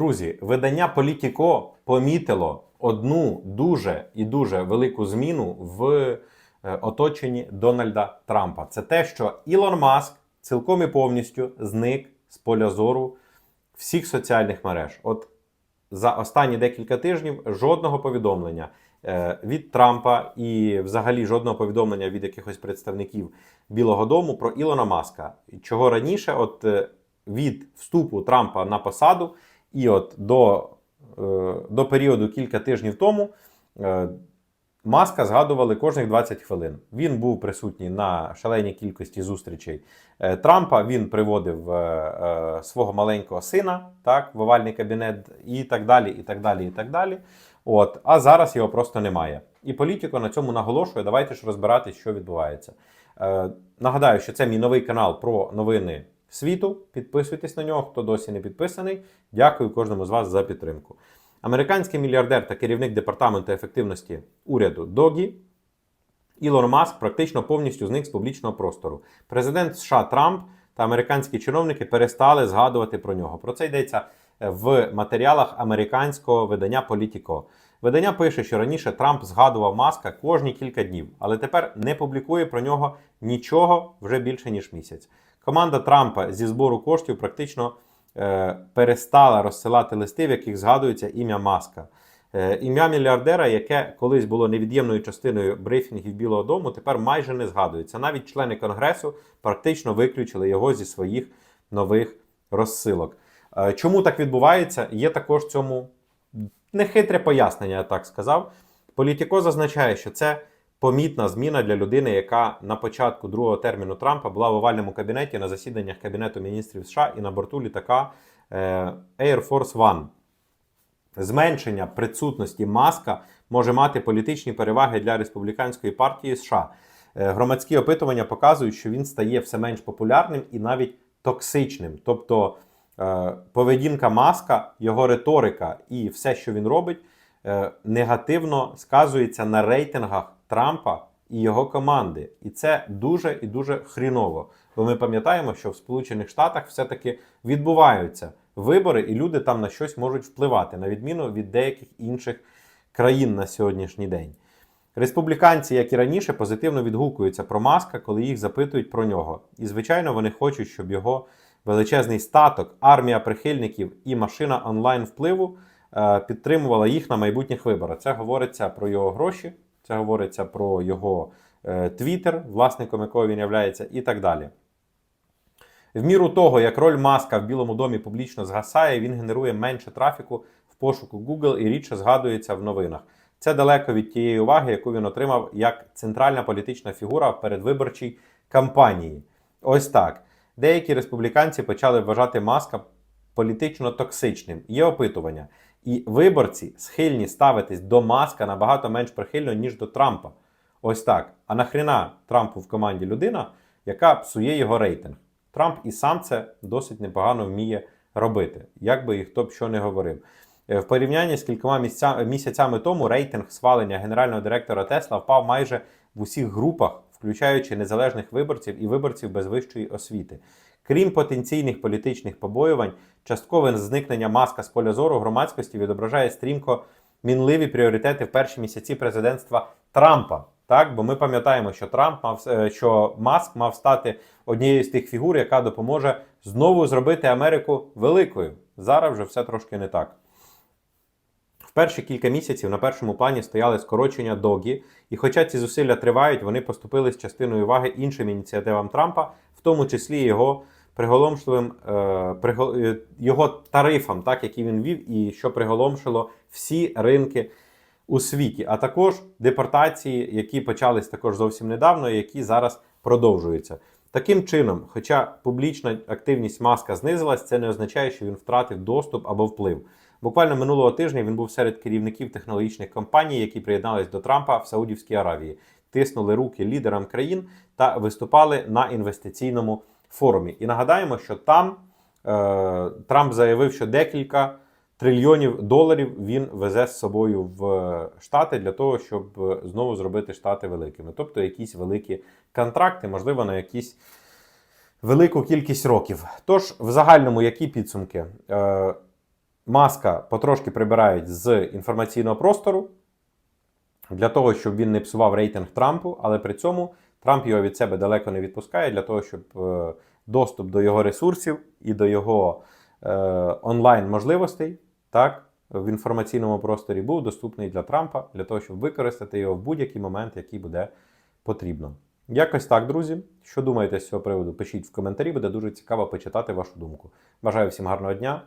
Друзі, видання Політіко помітило одну дуже і дуже велику зміну в е, оточенні Дональда Трампа. Це те, що Ілон Маск цілком і повністю зник з поля зору всіх соціальних мереж. От за останні декілька тижнів жодного повідомлення е, від Трампа і взагалі жодного повідомлення від якихось представників Білого Дому про Ілона Маска. Чого раніше, от е, від вступу Трампа на посаду, і от до, е, до періоду кілька тижнів тому. е, Маска згадували кожних 20 хвилин. Він був присутній на шаленій кількості зустрічей е, Трампа. Він приводив свого маленького сина, так, в овальний кабінет, і так далі. і так далі, і так далі. От, а зараз його просто немає. І політико на цьому наголошує. Давайте ж розбиратись, що відбувається. Нагадаю, що це мій новий канал про новини світу. Підписуйтесь на нього, хто досі не підписаний. Дякую кожному з вас за підтримку. Американський мільярдер та керівник департаменту ефективності уряду Догі Ілон Маск практично повністю зник з публічного простору. Президент США Трамп та американські чиновники перестали згадувати про нього. Про це йдеться е, в матеріалах американського видання Політіко. Видання пише, що раніше Трамп згадував Маска кожні кілька днів, але тепер не публікує про нього нічого вже більше ніж місяць. Команда Трампа зі збору коштів практично е, перестала розсилати листи, в яких згадується ім'я Маска. Е, ім'я мільярдера, яке колись було невід'ємною частиною брифінгів Білого Дому, тепер майже не згадується. Навіть члени Конгресу практично виключили його зі своїх нових розсилок. Е, чому так відбувається? Є також цьому нехитре пояснення, я так сказав. Політіко зазначає, що це помітна зміна для людини, яка на початку другого терміну Трампа була в овальному кабінеті на засіданнях Кабінету міністрів США і на борту літака е, Air Force One. Зменшення присутності маска може мати політичні переваги для республіканської партії США. Е, Громадські опитування показують, що він стає все менш популярним і навіть токсичним. Тобто е, поведінка маска, його риторика і все, що він робить, негативно сказується на рейтингах Трампа і його команди. І це дуже і дуже хріново. Бо ми пам'ятаємо, що в Сполучених Штатах все-таки відбуваються вибори, і люди там на щось можуть впливати, на відміну від деяких інших країн на сьогоднішній день. Республіканці, як і раніше, позитивно відгукуються про маска, коли їх запитують про нього. І, звичайно, вони хочуть, щоб його величезний статок, армія прихильників і машина онлайн впливу е, підтримувала їх на майбутніх виборах. Це говориться про його гроші, це говориться про його е, твіттер, власником якого він являється, і так далі. В міру того, як роль маска в Білому домі публічно згасає, він генерує менше трафіку в пошуку Google і рідше згадується в новинах. Це далеко від тієї уваги, яку він отримав як центральна політична фігура в передвиборчій кампанії. Ось так. Деякі республіканці почали вважати маска політично токсичним. Є опитування. І виборці схильні ставитись до маска набагато менш прихильно, ніж до Трампа. Ось так. А нахрена Трампу в команді людина, яка псує його рейтинг? Трамп і сам це досить непогано вміє робити, як би і хто б що не говорив. Е, В порівнянні з кількома місця, місяцями тому рейтинг свалення генерального директора Тесла впав майже в усіх групах, включаючи незалежних виборців і виборців без вищої освіти. Крім потенційних політичних побоювань, часткове зникнення маска з поля зору громадськості відображає стрімко мінливі пріоритети в перші місяці президентства Трампа. Так, бо ми пам'ятаємо, що Трамп мав е, що Маск мав стати однією з тих фігур, яка допоможе знову зробити Америку великою. Зараз вже все трошки не так. В перші кілька місяців на першому плані стояли скорочення догі, і хоча ці зусилля тривають, вони поступили з частиною уваги іншим ініціативам Трампа, в тому числі його приголомшливим е, е, його тарифам, так які він вів, і що приголомшило всі ринки у світі, а також депортації, які почались також зовсім недавно, і які зараз продовжуються. Таким чином, хоча публічна активність маска знизилась, це не означає, що він втратив доступ або вплив. Буквально минулого тижня він був серед керівників технологічних компаній, які приєднались до Трампа в Саудівській Аравії, тиснули руки лідерам країн та виступали на інвестиційному форумі. І нагадаємо, що там е, Трамп заявив, що декілька трильйонів доларів він везе з собою в Штати для того, щоб знову зробити Штати великими. Тобто якісь великі контракти, можливо, на якісь велику кількість років. Тож, в загальному, які підсумки? Е, Маска потрошки прибирають з інформаційного простору для того, щоб він не псував рейтинг Трампу, але при цьому Трамп його від себе далеко не відпускає для того, щоб е, доступ до його ресурсів і до його е, онлайн можливостей так, в інформаційному просторі був доступний для Трампа, для того, щоб використати його в будь-який момент, який буде потрібно. Якось так, друзі. Що думаєте з цього приводу? Пишіть в коментарі, буде дуже цікаво почитати вашу думку. Бажаю всім гарного дня.